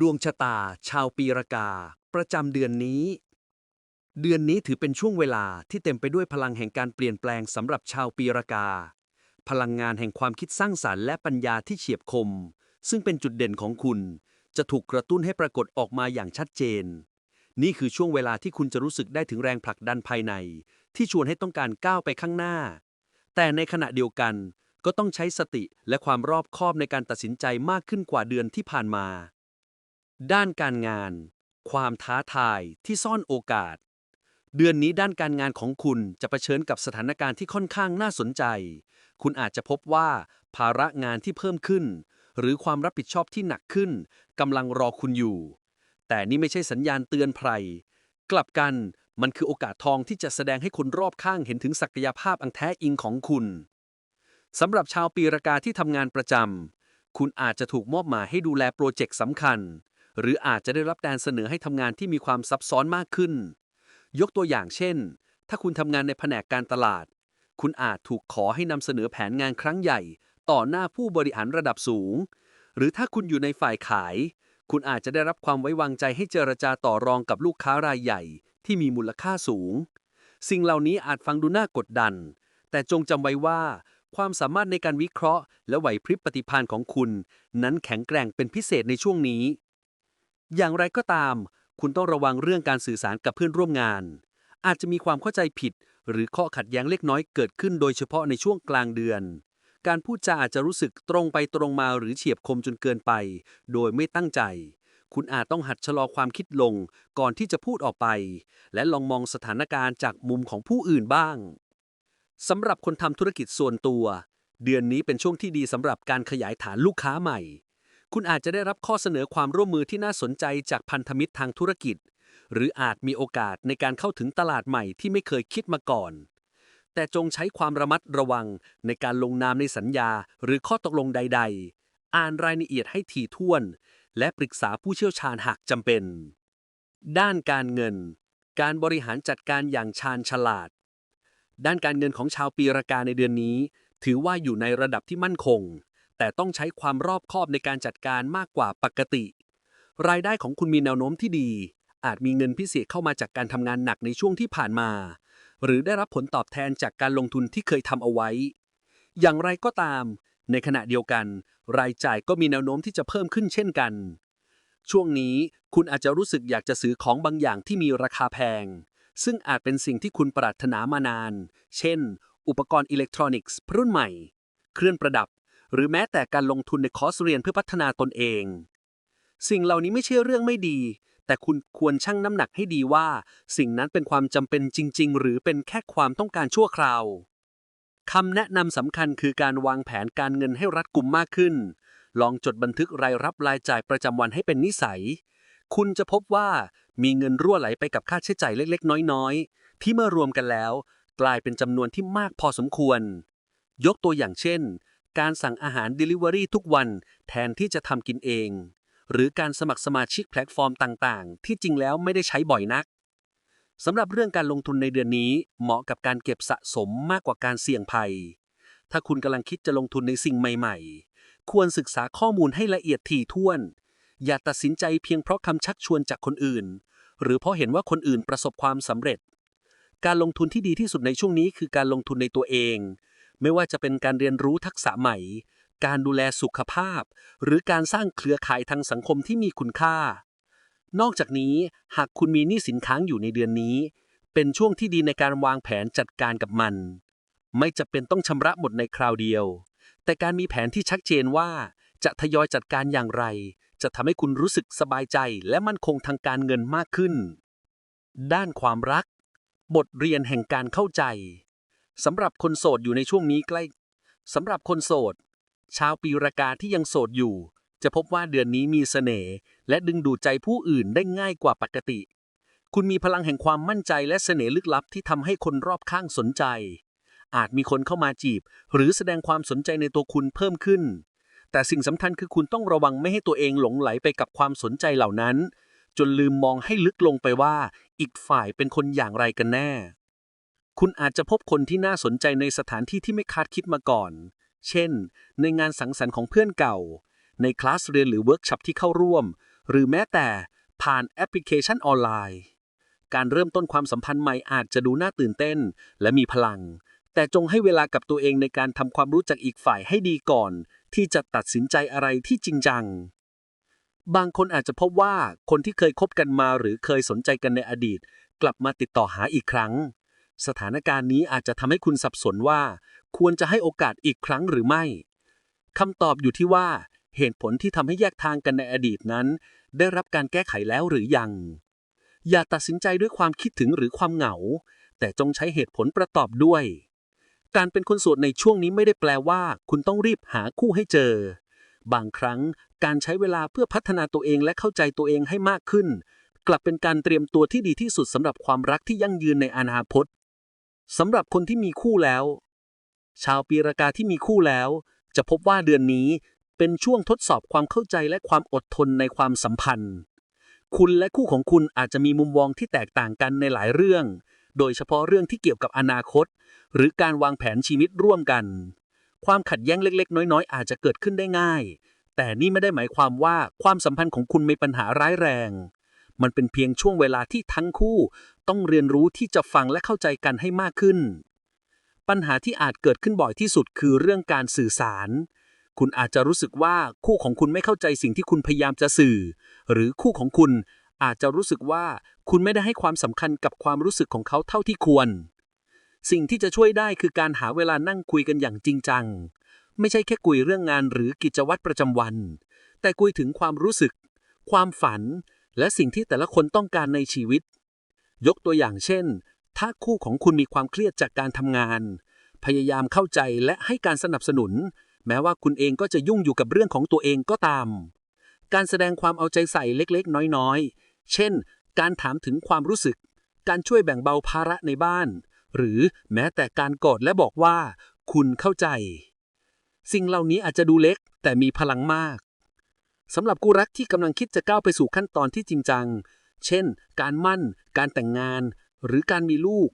ดวงชะตา ชาวปีรากา ประจำเดือนนี้ เดือนนี้ถือเป็นช่วงเวลาที่เต็มไปด้วยพลังแห่งการเปลี่ยนแปลงสำหรับชาวปีรากา พลังงานแห่งความคิดสร้างสรรค์และปัญญาที่เฉียบคม ซึ่งเป็นจุดเด่นของคุณ จะถูกกระตุ้นให้ปรากฏออกมาอย่างชัดเจน นี่คือช่วงเวลาที่คุณจะรู้สึกได้ถึงแรงผลักดันภายใน ที่ชวนให้ต้องการก้าวไปข้างหน้า แต่ในขณะเดียวกันก็ต้องใช้สติและความรอบคอบในการตัดสินใจมากขึ้นกว่าเดือนที่ผ่านมา ด้านการงาน ความท้าทายที่ซ่อนโอกาส เดือนนี้ด้านการงานของคุณจะเผชิญกับสถานการณ์ที่ค่อนข้างน่าสนใจ คุณอาจจะพบว่า ภาระงานที่เพิ่มขึ้น หรือความรับผิดชอบที่หนักขึ้นกำลังรอคุณอยู่ แต่นี่ไม่ใช่สัญญาณเตือนภัยกลับกันมันคือโอกาสทองที่จะแสดงให้คนรอบข้างเห็นถึงศักยภาพอันแท้จริงของคุณสำหรับชาวปีรากาที่ทำงานประจำคุณอาจจะถูกมอบหมายให้ดูแลโปรเจกต์สำคัญ หรืออาจจะได้รับการเสนอให้ทำงานที่มีความซับซ้อนมากขึ้น ยกตัวอย่างเช่น ถ้าคุณทำงานในแผนกการตลาด คุณอาจถูกขอให้นำเสนอแผนงานครั้งใหญ่ ต่อหน้าผู้บริหารระดับสูง หรือถ้าคุณอยู่ในฝ่ายขาย คุณอาจจะได้รับความไว้วางใจให้เจรจาต่อรองกับลูกค้ารายใหญ่ ที่มีมูลค่าสูง สิ่งเหล่านี้อาจฟังดูน่ากดดัน แต่จงจำไว้ว่าความสามารถในการวิเคราะห์ และไหวพริบปฏิภาณของคุณ นั้นแข็งแกร่งเป็นพิเศษในช่วงนี้ อย่างไรก็ตาม คุณต้องระวังเรื่องการสื่อสารกับเพื่อนร่วมงาน อาจจะมีความเข้าใจผิด หรือข้อขัดแย้งเล็กน้อยเกิดขึ้นโดยเฉพาะในช่วงกลางเดือน การพูดจาอาจจะรู้สึกตรงไปตรงมาหรือเฉียบคมจนเกินไป โดยไม่ตั้งใจ คุณอาจต้องหัดชะลอความคิดลงก่อนที่จะพูดออกไป และลองมองสถานการณ์จากมุมของผู้อื่นบ้างสำหรับคนทำธุรกิจส่วนตัว เดือนนี้เป็นช่วงที่ดีสำหรับการขยายฐานลูกค้าใหม่ คุณอาจจะได้รับข้อเสนอความร่วมมือที่น่าสนใจจากพันธมิตรทางธุรกิจ หรืออาจมีโอกาสในการเข้าถึงตลาดใหม่ที่ไม่เคยคิดมาก่อน แต่จงใช้ความระมัดระวังในการลงนามในสัญญาหรือข้อตกลงใด ๆ อ่านรายละเอียดให้ถี่ถ้วน และปรึกษาผู้เชี่ยวชาญหากจำเป็น ด้านการเงิน การบริหารจัดการอย่างชาญฉลาด ด้านการเงินของชาวปีรากาในเดือนนี้ ถือว่าอยู่ในระดับที่มั่นคง แต่ต้องใช้ความรอบคอบในการจัดการมากกว่าปกติ รายได้ของคุณมีแนวโน้มที่ดี อาจมีเงินพิเศษเข้ามาจากการทำงานหนักในช่วงที่ผ่านมา หรือได้รับผลตอบแทนจากการลงทุนที่เคยทำเอาไว้ อย่างไรก็ตาม ในขณะเดียวกัน รายจ่ายก็มีแนวโน้มที่จะเพิ่มขึ้นเช่นกัน ช่วงนี้คุณอาจจะรู้สึกอยากจะซื้อของบางอย่างที่มีราคาแพง ซึ่งอาจเป็นสิ่งที่คุณปรารถนามานาน เช่น อุปกรณ์อิเล็กทรอนิกส์รุ่นใหม่ เครื่องประดับ หรือแม้แต่การลงทุนในคอร์สเรียนเพื่อพัฒนาตนเอง สิ่งเหล่านี้ไม่ใช่เรื่องไม่ดี แต่คุณควรชั่งน้ำหนักให้ดีว่า สิ่งนั้นเป็นความจำเป็นจริง ๆ หรือเป็นแค่ความต้องการชั่วคราวคำแนะนำสำคัญคือการวางแผนการเงินให้รัดกุมมากขึ้น ลองจดบันทึกรายรับรายจ่ายประจำวันให้เป็นนิสัย คุณจะพบว่ามีเงินรั่วไหลไปกับค่าใช้จ่ายเล็ก ๆ น้อย ๆ ที่เมื่อรวมกันแล้ว กลายเป็นจำนวนที่มากพอสมควร ยกตัวอย่างเช่น การสั่งอาหาร Delivery ทุกวันแทนที่จะทำกินเอง หรือการสมัครสมาชิกแพลตฟอร์มต่างๆ ที่จริงแล้วไม่ได้ใช้บ่อยนักสำหรับเรื่องการลงทุนในเดือนนี้ เหมาะกับการเก็บสะสมมากกว่าการเสี่ยงภัย ถ้าคุณกำลังคิดจะลงทุนในสิ่งใหม่ ๆ ควรศึกษาข้อมูลให้ละเอียดถี่ถ้วน อย่าตัดสินใจเพียงเพราะคำชักชวนจากคนอื่น หรือเพราะเห็นว่าคนอื่นประสบความสำเร็จ การลงทุนที่ดีที่สุดในช่วงนี้คือการลงทุนในตัวเอง ไม่ว่าจะเป็นการเรียนรู้ทักษะใหม่ การดูแลสุขภาพ หรือการสร้างเครือข่ายทางสังคมที่มีคุณค่า นอกจากนี้หากคุณมีหนี้สินค้างอยู่ในเดือนนี้ เป็นช่วงที่ดีในการวางแผนจัดการกับมัน ไม่จะเป็นต้องชำระหมดในคราวเดียว แต่การมีแผนที่ชัดเจนว่า จะทยอยจัดการอย่างไร จะทำให้คุณรู้สึกสบายใจและมั่นคงทางการเงินมากขึ้น ด้านความรัก บทเรียนแห่งการเข้าใจ สำหรับคนโสดอยู่ในช่วงนี้ใกล้สำหรับคนโสด ชาวปีรากาที่ยังโสดอยู่ จะพบว่าเดือนนี้มีเสน่ห์และดึงดูดใจผู้อื่นได้ง่ายกว่าปกติ คุณมีพลังแห่งความมั่นใจและเสน่ห์ลึกลับที่ทำให้คนรอบข้างสนใจ อาจมีคนเข้ามาจีบ หรือแสดงความสนใจในตัวคุณเพิ่มขึ้น แต่สิ่งสำคัญคือคุณต้องระวังไม่ให้ตัวเองหลงไหลไปกับความสนใจเหล่านั้น จนลืมมองให้ลึกลงไปว่า อีกฝ่ายเป็นคนอย่างไรกันแน่ คุณอาจจะพบคนที่น่าสนใจในสถานที่ที่ไม่คาดคิดมาก่อน เช่น ในงานสังสรรค์ของเพื่อนเก่า ในคลาสเรียนหรือเวิร์กช็อปที่เข้าร่วม หรือแม้แต่ผ่านแอปพลิเคชันออนไลน์ การเริ่มต้นความสัมพันธ์ใหม่อาจจะดูน่าตื่นเต้น และมีพลัง แต่จงให้เวลากับตัวเองในการทำความรู้จักอีกฝ่ายให้ดีก่อน ที่จะตัดสินใจอะไรที่จริงจัง บางคนอาจจะพบว่าคนที่เคยคบกันมาหรือเคยสนใจกันในอดีต กลับมาติดต่อหาอีกครั้ง สถานการณ์นี้อาจจะทำให้คุณสับสนว่า ควรจะให้โอกาสอีกครั้งหรือไม่คำตอบอยู่ที่ว่า เหตุผลที่ทำให้แยกทางกันในอดีตนั้น ได้รับการแก้ไขแล้วหรือยัง อย่าตัดสินใจด้วยความคิดถึงหรือความเหงา แต่จงใช้เหตุผลประกอบด้วย การเป็นคนโสดในช่วงนี้ไม่ได้แปลว่า คุณต้องรีบหาคู่ให้เจอ บางครั้งการใช้เวลาเพื่อพัฒนาตัวเองและเข้าใจตัวเองให้มากขึ้น กลับเป็นการเตรียมตัวที่ดีที่สุดสำหรับความรักที่ยั่งยืนในอนาคต สำหรับคนที่มีคู่แล้ว ชาวปีรากาที่มีคู่แล้ว จะพบว่าเดือนนี้เป็นช่วงทดสอบความเข้าใจและความอดทนในความสัมพันธ์ คุณและคู่ของคุณอาจจะมีมุมมองที่แตกต่างกันในหลายเรื่อง โดยเฉพาะเรื่องที่เกี่ยวกับอนาคต หรือการวางแผนชีวิตร่วมกัน ความขัดแย้งเล็ก ๆ น้อย ๆ อาจจะเกิดขึ้นได้ง่าย แต่นี่ไม่ได้หมายความว่าความสัมพันธ์ของคุณมีปัญหาร้ายแรง มันเป็นเพียงช่วงเวลาที่ทั้งคู่ ต้องเรียนรู้ที่จะฟังและเข้าใจกันให้มากขึ้น ปัญหาที่อาจเกิดขึ้นบ่อยที่สุดคือเรื่องการสื่อสาร คุณอาจจะรู้สึกว่าคู่ของคุณไม่เข้าใจสิ่งที่คุณพยายามจะสื่อ หรือคู่ของคุณอาจจะรู้สึกว่าคุณไม่ได้ให้ความสำคัญกับความรู้สึกของเขาเท่าที่ควร สิ่งที่จะช่วยได้คือการหาเวลานั่งคุยกันอย่างจริงจัง ไม่ใช่แค่คุยเรื่องงานหรือกิจวัตรประจำวัน แต่คุยถึงความรู้สึก ความฝัน และสิ่งที่แต่ละคนต้องการในชีวิต ยกตัวอย่างเช่น ถ้าคู่ของคุณมีความเครียดจากการทำงาน พยายามเข้าใจและให้การสนับสนุน แม้ว่าคุณเองก็จะยุ่งอยู่กับเรื่องของตัวเองก็ตาม การแสดงความเอาใจใส่เล็กๆ น้อยๆ เช่น การถามถึงความรู้สึก การช่วยแบ่งเบาภาระในบ้าน หรือแม้แต่การกอดและบอกว่า คุณเข้าใจ สิ่งเหล่านี้อาจจะดูเล็กแต่มีพลังมาก สำหรับคู่รักที่กำลังคิดจะก้าวไปสู่ขั้นตอนที่จริงจัง เช่น การมั่น การแต่งงาน หรือการมีลูก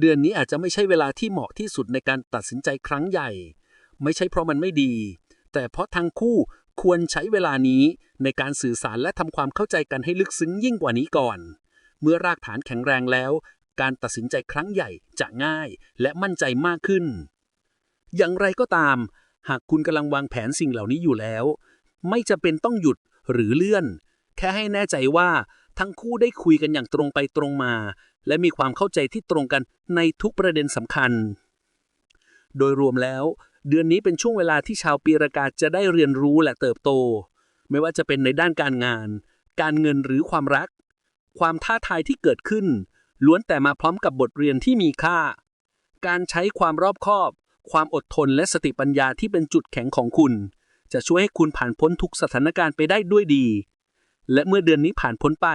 เดือนนี้อาจจะไม่ใช่เวลาที่เหมาะที่สุดในการตัดสินใจครั้งใหญ่ ไม่ใช่เพราะมันไม่ดี แต่เพราะทั้งคู่ควรใช้เวลานี้ในการสื่อสารและทำความเข้าใจกันให้ลึกซึ้งยิ่งกว่านี้ก่อน เมื่อรากฐานแข็งแรงแล้ว การตัดสินใจครั้งใหญ่จะง่ายและมั่นใจมากขึ้น อย่างไรก็ตาม หากคุณกำลังวางแผนสิ่งเหล่านี้อยู่แล้ว ไม่จะเป็นต้องหยุดหรือเลื่อน แค่ให้แน่ใจว่าทั้งคู่ได้คุยกันอย่างตรงไปตรงมา และมีความเข้าใจที่ตรงกันในทุกประเด็นสำคัญ โดยรวมแล้ว เดือนนี้เป็นช่วงเวลาที่ชาวปีรากาจะได้เรียนรู้และเติบโต ไม่ว่าจะเป็นในด้านการงาน การเงินหรือความรัก ความท้าทายที่เกิดขึ้น ล้วนแต่มาพร้อมกับบทเรียนที่มีค่า การใช้ความรอบคอบ ความอดทนและสติปัญญาที่เป็นจุดแข็งของคุณ จะช่วยให้คุณผ่านพ้นทุกสถานการณ์ไปได้ด้วยดี และเมื่อเดือนนี้ผ่านพ้นไป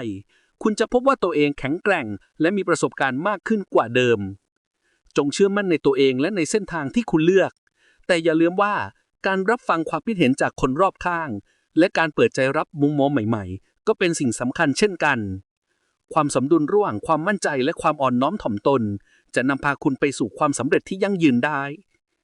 คุณจะพบว่าตัวเองแข็งแกร่ง และมีประสบการณ์มากขึ้นกว่าเดิม จงเชื่อมั่นในตัวเองและในเส้นทางที่คุณเลือก แต่อย่าลืมว่าการรับฟังความคิดเห็นจากคนรอบข้าง และการเปิดใจรับมุมมองใหม่ ๆ ก็เป็นสิ่งสำคัญเช่นกัน ความสมดุลระหว่างความมั่นใจและความอ่อนน้อมถ่อมตน จะนำพาคุณไปสู่ความสำเร็จที่ยั่งยืนได้